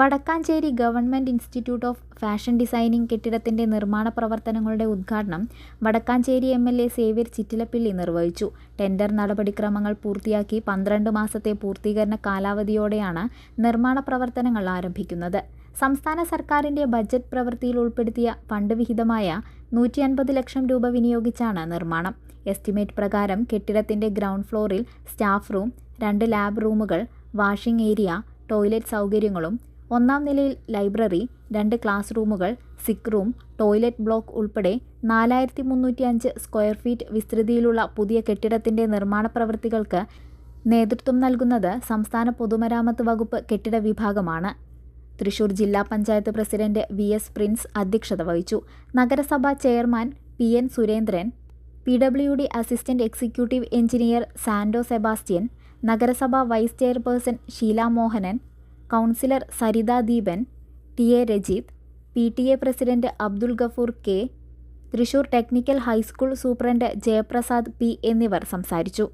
Vadakkanchery government institute of fashion designing കെട്ടിടത്തിന്റെ നിർമ്മാണ പ്രവർത്തനങ്ങളുടെ ഉദ്ഘാടനം Vadakkanchery M L A Xavier Chittilappilly നിർവഹിച്ചു. ടെൻഡർ നടപടിക്രമങ്ങൾ പൂർത്തിയാക്കി പന്ത്രണ്ട് മാസത്തെ പൂർത്തീകരണ കാലാവധിയോടെയാണ് നിർമ്മാണ പ്രവർത്തനങ്ങൾ ആരംഭിക്കുന്നത്. സംസ്ഥാന സർക്കാരിന്റെ ബജറ്റ് പ്രവൃത്തിയിൽ ഉൾപ്പെടുത്തിയ ഫണ്ട് വിഹിതമായ നൂറ്റി അൻപത് ലക്ഷം രൂപ വിനിയോഗിച്ചാണ് നിർമ്മാണം. എസ്റ്റിമേറ്റ് പ്രകാരം കെട്ടിടത്തിന്റെ ഗ്രൗണ്ട് ഫ്ലോറിൽ സ്റ്റാഫ് റൂം രണ്ട് ലാബ് റൂമുകൾ വാഷിംഗ് ഏരിയ ടോയ്ലറ്റ് സൗകര്യങ്ങളും ഒന്നാം നിലയിൽ ലൈബ്രറി രണ്ട് ക്ലാസ് റൂമുകൾ സിക്ക് റൂം ടോയ്ലറ്റ് ബ്ലോക്ക് ഉൾപ്പെടെ നാലായിരത്തി മുന്നൂറ്റി അഞ്ച് സ്ക്വയർ ഫീറ്റ് വിസ്തൃതിയിലുള്ള പുതിയ കെട്ടിടത്തിന്റെ നിർമ്മാണ പ്രവൃത്തികൾക്ക് നേതൃത്വം നൽകുന്നത് സംസ്ഥാന പൊതുമരാമത്ത് വകുപ്പ് കെട്ടിട വിഭാഗമാണ്. തൃശൂർ ജില്ലാ panchayat president V S Prince അധ്യക്ഷത വഹിച്ചു. നഗരസഭാ chairman P N Surendran P W D assistant executive engineer Sando Sebastian നഗരസഭാ vice chairperson Sheela Mohanan councillor Saritha Deepan T A Rajith P T A president Abdul Gafoor K Thrissur technical high school superintendent Jayaprasad P എന്നിവർ സംസാരിച്ചു.